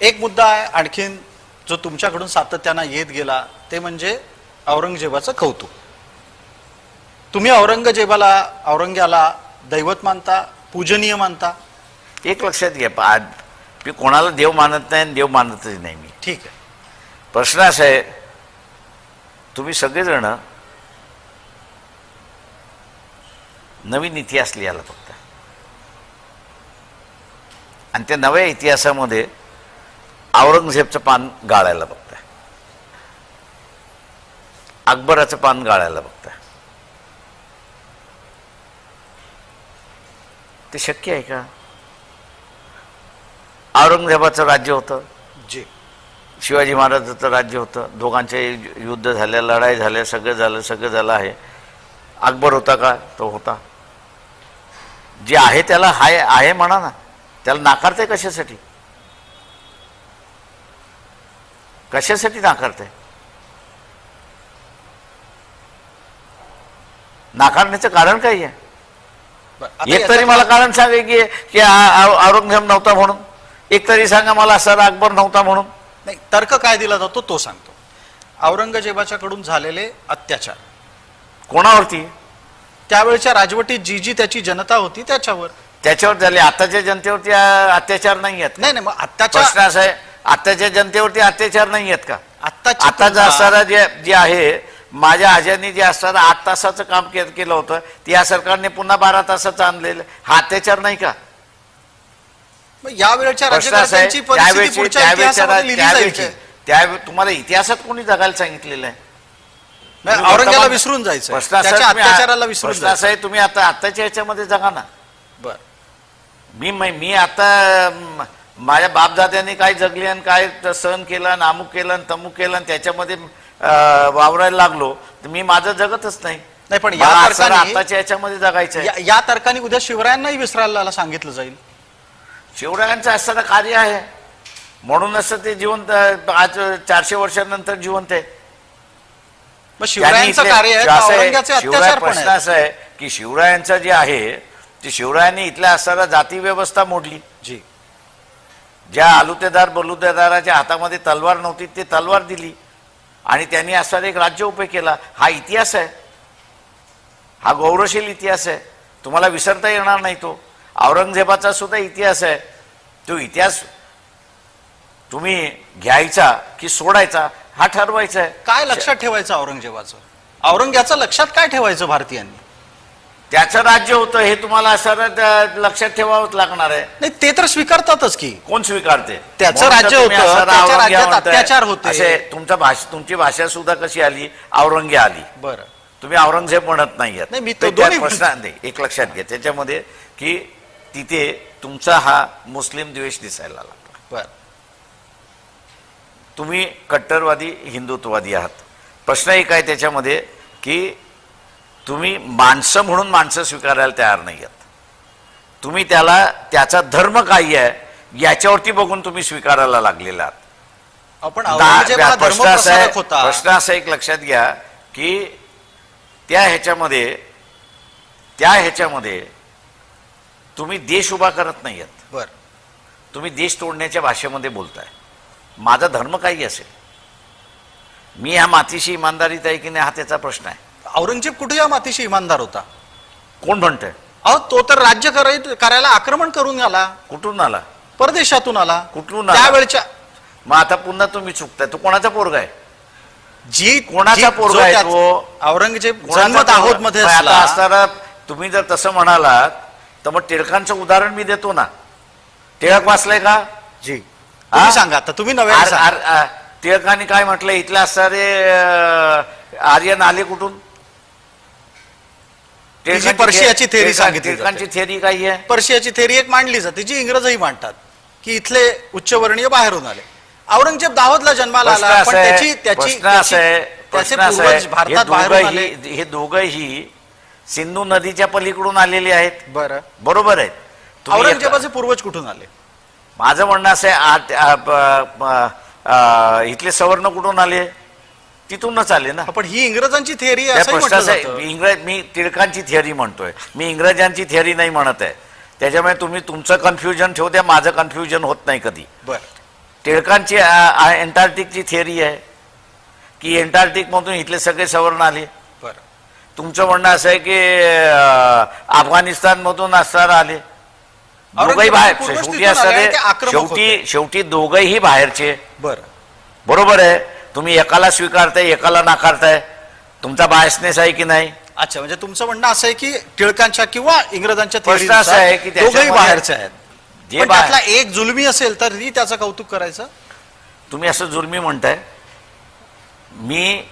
एक मुद्दा आहे आणखीन जो तुमच्याकडून सातत्यानं येत गेला ते म्हणजे औरंगजेबाचं कौतुक. तुम्ही औरंगजेबाला औरंग्याला दैवत मानता पूजनीय मानता? एक लक्षात घ्या पा- आज मी कोणाला देव मानत नाही आणि देव मानतच नाही मी. ठीक आहे. प्रश्न असा आहे तुम्ही सगळेजण नवीन इतिहास लिहायला फक्त आणि त्या नव्या इतिहासामध्ये औरंगजेबचं पान गाळायला बघताय. अकबराचं पान गाळायला बघताय. ते शक्य आहे का? औरंगजेबाचं राज्य होतं. जी. शिवाजी महाराजाचं राज्य होतं. दोघांचे युद्ध झाल्या लढाई झाल्या सगळं झालं सगळं झालं आहे. अकबर होता का? तो होता. जे आहे त्याला हाय आहे म्हणा ना. त्याला नाकारते कशासाठी? कशासाठी नाकारते? नाकारण्याचं कारण काय आहे? एक तरी मला कारण सांगा की की औरंगजेब नव्हता म्हणून. एक तरी सांगा मला सर अकबर नव्हता म्हणून. नाही तर्क काय दिला जातो तो सांगतो. औरंगजेबाच्याकडून झालेले अत्याचार. कोणावरती? त्यावेळच्या राजवटीत जी जी त्याची जनता होती त्याच्यावर. त्याच्यावर झाले. आताच्या जनतेवरती अत्याचार नाही आहेत नाही नाही मग आहे. आताच्या जनतेवरती अत्याचार नाही आहेत का? आत्ताची आताचं तुलना- असणारा जे जे आहे माझ्या आज्यांनी जे असणारं आठ तासाचं काम केलं होतं ते या सरकारने पुन्हा बारा तासाचं आणलेलं हा अत्याचार नाही का? यावेळच्या? त्यावेळी तुम्हाला इतिहासात कोणी जगायला सांगितलेलं आहे? वर्तमान- विसरून जायचं अत्याचाराला विसरून असा आहे तुम्ही आता आताच्या ह्याच्यामध्ये जगा ना. बर. मी मी आता माझ्या बापदाद्यांनी काय जगले आणि काय सहन केलं आणि अमुक केलं आणि तमुक केलं आणि त्याच्यामध्ये वावरायला लागलो तर मी माझं जगतच नाही. नाही पण या मला असं तर्काने आताच्या याच्यामध्ये जगायचं या- या तर्काने उद्या शिवरायांनाही विसरायला सांगितलं जाईल. शिवरायांचं असणारं कार्य आहे. म्हणूनच तर ते जिवंत आज चारशे वर्षानंतर जिवंत आहे. मग त्यांनी शिवरायांचं इथले- कार्य आहे तर असं आहे, औरंग्याचे शिवराय अत्याचार पण प्रश्न आहे असा आहे की शिवरायांचं जे आहे ते शिवरायांनी इथल्या असणारा जाती व्यवस्था मोडली. जी. ज्या आलुतेदार बलुतेदाराच्या हातामध्ये तलवार नव्हती ते तलवार दिली. आणि त्यांनी असा एक राज्य उभे केला. हा इतिहास आहे. हा गौरवशील इतिहास आहे. तुम्हाला विसरता येणार नाही तो. औरंगजेबाचा सुद्धा इतिहास आहे. तो इतिहास तुम्ही घ्यायचा की सोडायचा हा ठरवायचा आहे. काय लक्षात ठेवायचं औरंगजेबाचं? औरंग्याचं लक्षात काय ठेवायचं भारतीयांनी? त्याचं राज्य होतं हे तुम्हाला असं लक्षात ठेवावंच लागणार आहे. नाही ते तर स्वीकारतातच की. कोण स्वीकारते? त्याचं राज्य होतं, त्याच्या राज्यात. अत्याचार होते. असे तुमचा भाषा तुमची भाषा सुद्धा कशी आली? औरंग्या आली. बरं. तुम्ही औरंगजेब म्हणत नाही नाही, मी तो प्रश्न नाही एक लक्षात घ्या त्याच्यामध्ये की तिथे तुमचा हा मुस्लिम द्वेष दिसायला लागला. बरं. तुम्ही कट्टरवादी हिंदुत्ववादी आहात. प्रश्न एक आहे त्याच्यामध्ये की तुम्ही माणसं म्हणून माणसं स्वीकारायला तयार नाही आहात तुम्ही त्याला त्याचा धर्म काय आहे याच्यावरती बघून तुम्ही स्वीकारायला लागलेला आहात. आपण प्रश्न असा आहे प्रश्न असा एक लक्षात घ्या की त्या ह्याच्यामध्ये त्या ह्याच्यामध्ये तुम्ही देश उभा करत नाही आहात बर. तुम्ही देश तोडण्याच्या भाषेमध्ये बोलताय. माझा धर्म काही असेल? मी ह्या मातीशी इमानदारीत आहे की नाही हा त्याचा प्रश्न आहे. औरंगजेब कुठे या मातीशी इमानदार होता? कोण म्हणतंय? अहो तो तर राज्य कराय- करायला आक्रमण करून आला. कुठून आला? परदेशातून आला. कुठून आला? त्यावेळच्या मग आता पुन्हा तुम्ही चुकताय. तो कोणाचा पोरगा आहे? जी कोणाचा जी- पोरगा जो आहे त्या- तो? औरंगजेब कोणाचा जन्मत पोरगा? आहोत मध्ये पण आता असला. असताना तुम्ही जर तसं म्हणालात तर मग टिळकांचं उदाहरण मी देतो ना. टिळक वाचलंय का? जी. तुम्ही? सांगा. आता तुम्ही आ- टिळकांनी काय म्हटलं? इथले असणारे अं, आर्यन आले कुठून? ती जी पर्शियाची थे- theory टिळका- सांगितली टिळकांची. थेरी काय आहे? पर्शियाची थेरी एक मांडली जाते जी इंग्रजही मांडतात की इथले उच्चवर्णीय बाहेरून आले. औरंगजेब दाहोदला जन्माला आला पण त्याची त्याची पूर्वज भारतात हे बाहेरून आले. हे दोघंही सिंधू नदीच्या पलीकडून आलेले आहेत. बरं. बरोबर आहेत औरंगजेबाचे पूर्वज कुठून आले? माझं म्हणणं असं आहे इथले सवर्ण कुठून आले? तिथूनच आले ना. पण ही इंग्रजांची थेअरी त्या प्रश्नाचं इंग्रज मी टिळकांची थिअरी म्हणतोय. मी इंग्रजांची थिअरी नाही म्हणत आहे. त्याच्यामुळे तुम्ही तुमचं कन्फ्युजन ठेवू द्या माझं कन्फ्युजन होत नाही कधी. टिळकांची एंटार्क्टिकची थिअरी आहे की एंटार्क्टिकमधून इथले सगळे सवर्ण आले. बरं. तुमचं म्हणणं असं आहे की अं, अफगाणिस्तानमधून असणार आले. दोघंही बाहेर. शेवटी असणारे शेवटी शेवटी दोघंही बाहेरचे. बरं. बरोबर आहे. तुम्ही एकाला स्वीकारताय एकाला नाकारताय. तुमचा बायसनेस आहे की नाही? अच्छा म्हणजे तुमचं म्हणणं असं आहे की टिळकांच्या किंवा इंग्रजांच्या प्रश्न असा आहे की नुसार दोघंही त्याच्यामध्ये बाहेरचे आहेत. जे पण बाहेर- त्यातला एक जुलमी असेल तर ती त्याचं कौतुक करायचं? तुम्ही असं जुलमी म्हणताय. मी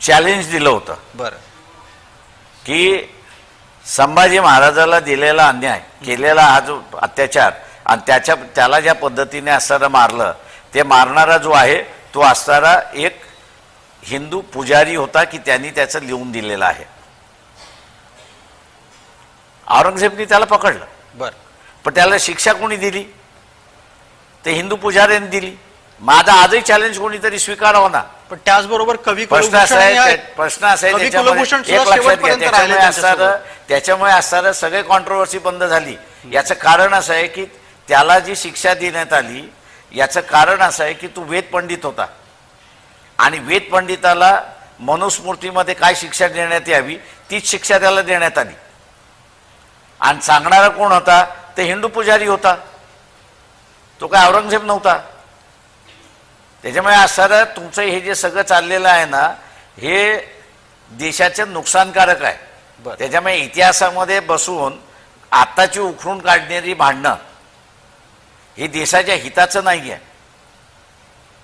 चॅलेंज दिलं होतं. बरं. की संभाजी महाराजाला दिलेला अन्याय केलेला हा जो अत्याचार आणि त्याच्या त्याला ज्या पद्धतीने असताना मारलं ते मारणारा जो आहे तो असणारा एक हिंदू पुजारी होता की त्यांनी त्याचं लिहून दिलेलं आहे. औरंगजेबनी त्याला पकडलं. बरं. पण त्याला शिक्षा कोणी दिली? ते हिंदू पुजाऱ्यांनी दिली. माझा आजही चॅलेंज कोणीतरी स्वीकारावं ना. पण त्याचबरोबर कवी प्रश्न असा कुलभूषण आहे या- त्या- प्रश्न असा आहे कवी त्याच्यामध्ये कुलभूषण एक सुद्धा लक्षात घ्या शेवटपर्यंत राहिले त्याच्यामुळे असणारं. त्याच्यामुळे असणारं सगळे कॉन्ट्रोवर्सी बंद झाली. याचं कारण असं आहे की त्याला जी शिक्षा देण्यात आली याचं कारण असं आहे की तू वेद पंडित होता. आणि वेद पंडिताला मनुस्मृतीमध्ये काय शिक्षा देण्यात यावी तीच शिक्षा त्याला देण्यात आली. आणि सांगणारा कोण होता? ते हिंदू पुजारी होता. तो काय औरंगजेब नव्हता. त्याच्यामुळे असणारं तुमचं हे जे सगळं चाललेलं आहे ना हे देशाचं नुकसानकारक आहे. त्याच्यामुळे इतिहासामध्ये बसून आत्ताची उखडून काढणारी भांडणं हे देशाच्या हिताचं नाही आहे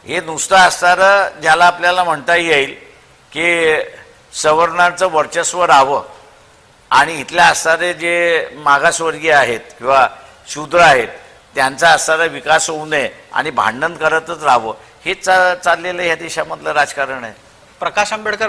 हे नुसतं असणारं ज्याला आपल्याला म्हणता येईल की सवर्णांचं वर्चस्व राहावं आणि इथल्या असणारे जे मागासवर्गीय आहेत किंवा शूद्र आहेत त्यांचा असणारा विकास होऊ नये आणि भांडण करतच राहावं. हेच चा चाललेलं ह्या देशामधलं राजकारण आहे. प्रकाश आंबेडकर